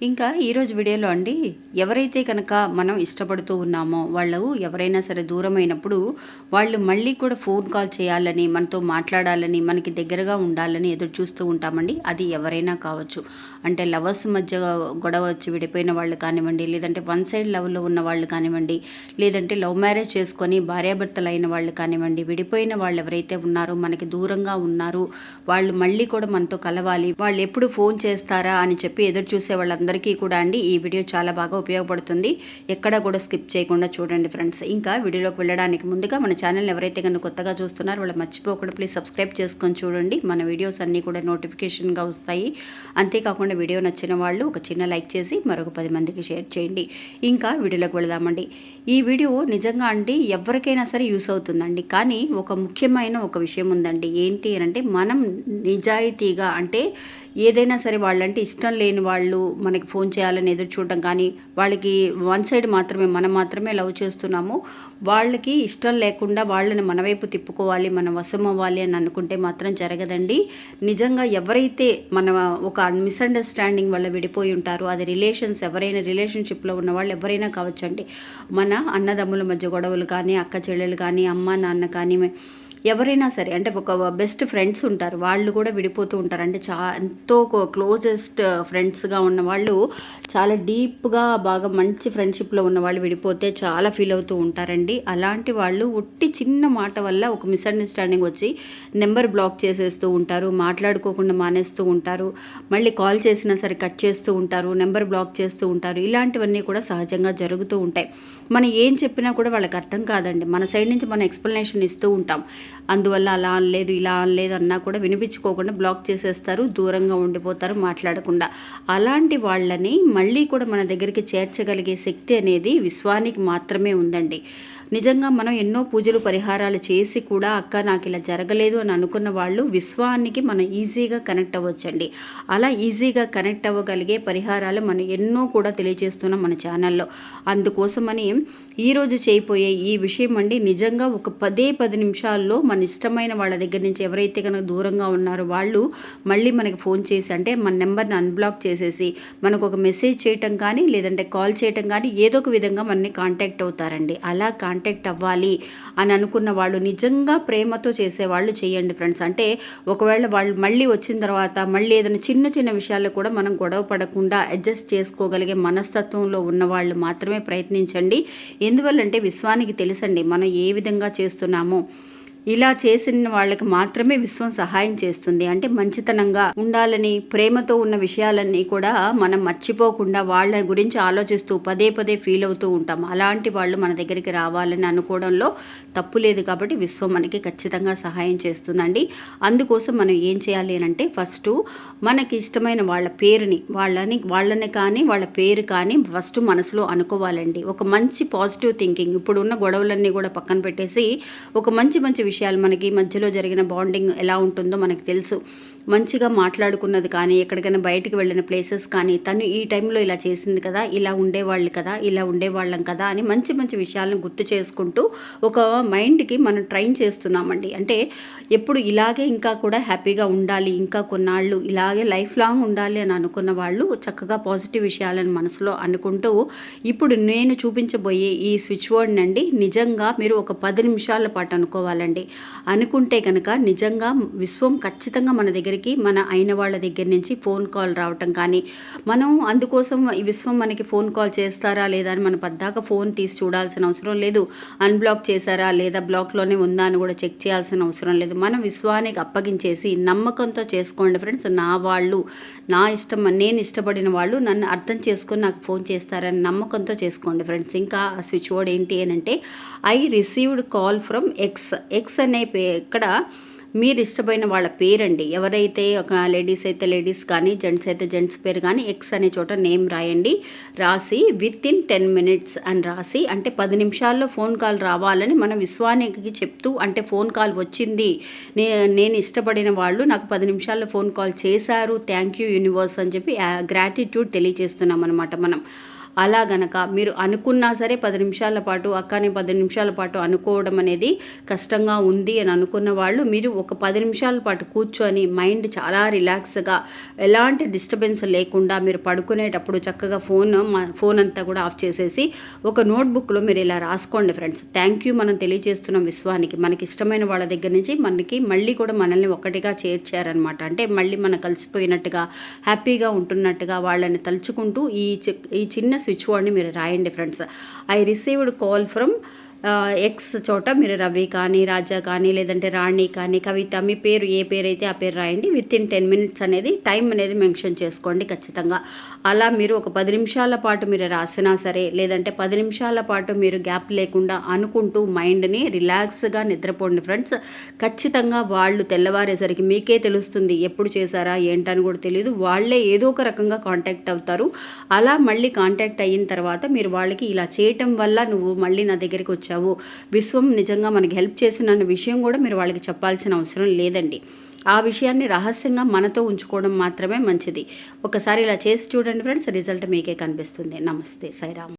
ఇంకా ఈరోజు వీడియోలో అండి ఎవరైతే కనుక మనం ఇష్టపడుతూ ఉన్నామో వాళ్ళు ఎవరైనా సరే దూరమైనప్పుడు వాళ్ళు మళ్ళీ కూడా ఫోన్ కాల్ చేయాలని మనతో మాట్లాడాలని మనకి దగ్గరగా ఉండాలని ఎదురు చూస్తూ ఉంటామండి. అది ఎవరైనా కావచ్చు. అంటే లవర్స్ మధ్య గొడవ వచ్చి విడిపోయిన వాళ్ళు కానివ్వండి లేదంటే వన్ సైడ్ లవ్లో ఉన్న వాళ్ళు కానివ్వండి లేదంటే లవ్ మ్యారేజ్ చేసుకొని భార్యాభర్తలు అయిన వాళ్ళు కానివ్వండి విడిపోయిన వాళ్ళు ఎవరైతే ఉన్నారో మనకి దూరంగా ఉన్నారు వాళ్ళు మళ్ళీ కూడా మనతో కలవాలి వాళ్ళు ఎప్పుడు ఫోన్ చేస్తారా అని చెప్పి ఎదురు చూసే అందరికీ కూడా అండి ఈ వీడియో చాలా బాగా ఉపయోగపడుతుంది. ఎక్కడ కూడా స్కిప్ చేయకుండా చూడండి ఫ్రెండ్స్. ఇంకా వీడియోలోకి వెళ్ళడానికి ముందుగా మన ఛానల్ ఎవరైతే కనుక కొత్తగా చూస్తున్నారో వాళ్ళు మర్చిపోకుండా ప్లీజ్ సబ్స్క్రైబ్ చేసుకొని చూడండి. మన వీడియోస్ అన్నీ కూడా నోటిఫికేషన్గా వస్తాయి. అంతేకాకుండా వీడియో నచ్చిన వాళ్ళు ఒక చిన్న లైక్ చేసి మరొక పది మందికి షేర్ చేయండి. ఇంకా వీడియోలోకి వెళదామండి. ఈ వీడియో నిజంగా అండి ఎవరికైనా సరే యూస్ అవుతుందండి. కానీ ఒక ముఖ్యమైన ఒక విషయం ఉందండి. ఏంటి అని అంటే మనం నిజాయితీగా అంటే ఏదైనా సరే వాళ్ళంటే ఇష్టం లేని వాళ్ళు మన మనకి ఫోన్ చేయాలని ఎదురు చూడడం కానీ వాళ్ళకి వన్ సైడ్ మాత్రమే మనం మాత్రమే లవ్ చేస్తున్నాము. వాళ్ళకి ఇష్టం లేకుండా వాళ్ళని మన వైపు తిప్పుకోవాలి మనం వశం అవ్వాలి అని అనుకుంటే మాత్రం జరగదండి. నిజంగా ఎవరైతే మన ఒక మిస్అండర్స్టాండింగ్ వల్ల విడిపోయి ఉంటారో అది రిలేషన్స్ ఎవరైనా రిలేషన్షిప్లో ఉన్న వాళ్ళు ఎవరైనా కావచ్చండి మన అన్నదమ్ముల మధ్య గొడవలు కానీ అక్క చెల్లెలు కానీ అమ్మ నాన్న కానీ ఎవరైనా సరే అంటే ఒక బెస్ట్ ఫ్రెండ్స్ ఉంటారు. వాళ్ళు కూడా విడిపోతూ ఉంటారు. అంటే చా ఎంతో క్లోజెస్ట్ ఫ్రెండ్స్గా ఉన్న వాళ్ళు చాలా డీప్గా బాగా మంచి ఫ్రెండ్షిప్లో ఉన్న వాళ్ళు విడిపోతే చాలా ఫీల్ అవుతూ ఉంటారండి. అలాంటి వాళ్ళు ఒట్టి చిన్న మాట వల్ల ఒక మిస్అండర్స్టాండింగ్ వచ్చి నెంబర్ బ్లాక్ చేసేస్తూ ఉంటారు. మాట్లాడుకోకుండా మానేస్తూ ఉంటారు. మళ్ళీ కాల్ చేసినా సరే కట్ చేస్తూ ఉంటారు. నెంబర్ బ్లాక్ చేస్తూ ఉంటారు. ఇలాంటివన్నీ కూడా సహజంగా జరుగుతూ ఉంటాయి. మనం ఏం చెప్పినా కూడా వాళ్ళకి అర్థం కాదండి. మన సైడ్ నుంచి మనం ఎక్స్ప్లెనేషన్ ఇస్తూ ఉంటాం. అందువల్ల అలా అనలేదు ఇలా అనలేదు అన్నా కూడా వినిపించుకోకుండా బ్లాక్ చేసేస్తారు దూరంగా ఉండిపోతారు మాట్లాడకుండా. అలాంటి వాళ్ళని మళ్ళీ కూడా మన దగ్గరికి చేర్చగలిగే శక్తి అనేది విశ్వానికి మాత్రమే ఉందండి. నిజంగా మనం ఎన్నో పూజలు పరిహారాలు చేసి కూడా అక్క నాకు ఇలా జరగలేదు అని అనుకున్న వాళ్ళు విశ్వానికి మనం ఈజీగా కనెక్ట్ అవ్వచ్చండి. అలా ఈజీగా కనెక్ట్ అవ్వగలిగే పరిహారాలు మనం ఎన్నో కూడా తెలియజేస్తున్నాం మన ఛానల్లో. అందుకోసమని ఈరోజు చేయబోయే ఈ విషయం అండి నిజంగా ఒక పదే పది నిమిషాల్లో మన ఇష్టమైన వాళ్ళ దగ్గర నుంచి ఎవరైతే కనుక దూరంగా ఉన్నారో వాళ్ళు మళ్ళీ మనకి ఫోన్ చేసి అంటే మన నెంబర్ని అన్బ్లాక్ చేసేసి మనకు ఒక మెసేజ్ చేయటం కానీ లేదంటే కాల్ చేయటం కానీ ఏదో ఒక విధంగా మనని కాంటాక్ట్ అవుతారండి. అలా కాంటాక్ట్ కాంటాక్ట్ అవ్వాలి అని అనుకున్న వాళ్ళు నిజంగా ప్రేమతో చేసేవాళ్ళు చేయండి ఫ్రెండ్స్ అంటే ఒకవేళ వాళ్ళు మళ్ళీ వచ్చిన తర్వాత మళ్ళీ ఏదైనా చిన్న చిన్న విషయాల్లో కూడా మనం గొడవ పడకుండా అడ్జస్ట్ చేసుకోగలిగే మనస్తత్వంలో ఉన్న వాళ్ళు మాత్రమే ప్రయత్నించండి. ఎందువల్లంటే విశ్వానికి తెలుసండి మనం ఏ విధంగా చేస్తున్నామో. ఇలా చేసిన వాళ్ళకి మాత్రమే విశ్వం సహాయం చేస్తుంది. అంటే మంచితనంగా ఉండాలని ప్రేమతో ఉన్న విషయాలన్నీ కూడా మనం మర్చిపోకుండా వాళ్ళ గురించి ఆలోచిస్తూ పదే పదే ఫీల్ అవుతూ ఉంటాం. అలాంటి వాళ్ళు మన దగ్గరికి రావాలని అనుకోవడంలో తప్పు లేదు కాబట్టి విశ్వం మనకి ఖచ్చితంగా సహాయం చేస్తుందండి. అందుకోసం మనం ఏం చేయాలి అని అంటే ఫస్ట్ మనకి ఇష్టమైన వాళ్ళ పేరుని వాళ్ళని వాళ్ళని కానీ వాళ్ళ పేరు కానీ ఫస్ట్ మనసులో అనుకోవాలండి. ఒక మంచి పాజిటివ్ థింకింగ్ ఇప్పుడు ఉన్న గొడవలన్నీ కూడా పక్కన పెట్టేసి ఒక మంచి మంచి విషయం విషయాలు మనకి మధ్యలో జరిగిన బాండింగ్ ఎలా ఉంటుందో మనకు తెలుసు. మంచిగా మాట్లాడుకున్నది కానీ ఎక్కడికైనా బయటకు వెళ్ళిన ప్లేసెస్ కానీ తను ఈ టైంలో ఇలా చేసింది కదా ఇలా ఉండేవాళ్ళు కదా ఇలా ఉండేవాళ్ళం కదా అని మంచి మంచి విషయాలను గుర్తు చేసుకుంటూ ఒక మైండ్కి మనం ట్రైన్ చేస్తున్నామండి. అంటే ఎప్పుడు ఇలాగే ఇంకా కూడా హ్యాపీగా ఉండాలి ఇంకా కొన్నాళ్ళు ఇలాగే లైఫ్ లాంగ్ ఉండాలి అని అనుకున్న వాళ్ళు చక్కగా పాజిటివ్ విషయాలను మనసులో అనుకుంటూ ఇప్పుడు నేను చూపించబోయే ఈ స్విచ్ బోర్డ్ అండి నిజంగా మీరు ఒక పది నిమిషాల పాటు అనుకోవాలండి. అనుకుంటే కనుక నిజంగా విశ్వం ఖచ్చితంగా మన దగ్గర దగ్గరికి మన అయిన వాళ్ళ దగ్గర నుంచి ఫోన్ కాల్ రావటం కానీ మనం అందుకోసం ఈ విశ్వం మనకి ఫోన్ కాల్ చేస్తారా లేదా అని మనం పద్దాక ఫోన్ తీసి చూడాల్సిన అవసరం లేదు. అన్బ్లాక్ చేశారా లేదా బ్లాక్లోనే ఉందా అని కూడా చెక్ చేయాల్సిన అవసరం లేదు. మనం విశ్వానికి అప్పగించేసి నమ్మకంతో చేసుకోండి ఫ్రెండ్స్. నా వాళ్ళు నా ఇష్టం నేను ఇష్టపడిన వాళ్ళు నన్ను అర్థం చేసుకొని నాకు ఫోన్ చేస్తారని నమ్మకంతో చేసుకోండి ఫ్రెండ్స్. ఇంకా స్విచ్ వర్డ్ ఏంటి అని అంటే I received call from X. X అనే పే ఇక్కడ మీరు ఇష్టమైన వాళ్ళ పేరండి. ఎవరైతే ఒక లేడీస్ అయితే లేడీస్ కానీ జెంట్స్ అయితే జెంట్స్ పేరు కానీ ఎక్స్ అనే చోట నేమ్ రాయండి. రాసి విత్ ఇన్ టెన్ మినిట్స్ అని రాసి అంటే పది నిమిషాల్లో ఫోన్ కాల్ రావాలని మన విశ్వానికి చెప్తూ అంటే ఫోన్ కాల్ వచ్చింది నే నేను ఇష్టపడిన వాళ్ళు నాకు పది నిమిషాల్లో ఫోన్ కాల్ చేశారు థ్యాంక్ యూ యూనివర్స్ అని చెప్పి గ్రాటిట్యూడ్ తెలియజేస్తున్నాం అనమాట మనం. అలా గనక మీరు అనుకున్నా సరే పది నిమిషాల పాటు అక్కనే పది నిమిషాల పాటు అనుకోవడం అనేది కష్టంగా ఉంది అని అనుకున్న వాళ్ళు మీరు ఒక పది నిమిషాల పాటు కూర్చొని మైండ్ చాలా రిలాక్స్గా ఎలాంటి డిస్టర్బెన్స్ లేకుండా మీరు పడుకునేటప్పుడు చక్కగా ఫోన్ ఫోన్ అంతా కూడా ఆఫ్ చేసేసి ఒక నోట్బుక్లో మీరు ఇలా రాసుకోండి ఫ్రెండ్స్. థ్యాంక్ యూ మనం తెలియజేస్తున్నాం విశ్వానికి. మనకి ఇష్టమైన వాళ్ళ దగ్గర నుంచి మనకి మళ్ళీ కూడా మనల్ని ఒక్కటిగా చేర్చారనమాట. అంటే మళ్ళీ మనం కలిసిపోయినట్టుగా హ్యాపీగా ఉంటున్నట్టుగా వాళ్ళని తలుచుకుంటూ ఈ చి- ఈ చిన్న స్విచ్ బోర్డ్ని మీరు రాయండి friends I received call from X చోట మీరు రవి కానీ రాజా కానీ లేదంటే రాణి కానీ కవిత మీ పేరు ఏ పేరు అయితే ఆ పేరు రాయండి. విత్ ఇన్ టెన్ మినిట్స్ అనేది టైం అనేది మెన్షన్ చేసుకోండి ఖచ్చితంగా. అలా మీరు ఒక పది నిమిషాల పాటు మీరు రాసినా సరే లేదంటే పది నిమిషాల పాటు మీరు గ్యాప్ లేకుండా అనుకుంటూ మైండ్ని రిలాక్స్గా నిద్రపోండి ఫ్రెండ్స్ ఖచ్చితంగా వాళ్ళు తెల్లవారేసరికి మీకే తెలుస్తుంది ఎప్పుడు చేశారా ఏంటని కూడా తెలియదు వాళ్ళే ఏదో ఒక రకంగా కాంటాక్ట్ అవుతారు. అలా మళ్ళీ కాంటాక్ట్ అయిన తర్వాత మీరు వాళ్ళకి ఇలా చేయటం వల్ల నువ్వు మళ్ళీ నా దగ్గరికి వచ్చి వచ్చావు విశ్వం నిజంగా మనకి హెల్ప్ చేసిన విషయం కూడా మీరు వాళ్ళకి చెప్పాల్సిన అవసరం లేదండి. ఆ విషయాన్ని రహస్యంగా మనతో ఉంచుకోవడం మాత్రమే మంచిది. ఒకసారి ఇలా చేసి చూడండి ఫ్రెండ్స్ రిజల్ట్ మీకే కనిపిస్తుంది. నమస్తే సైరామ్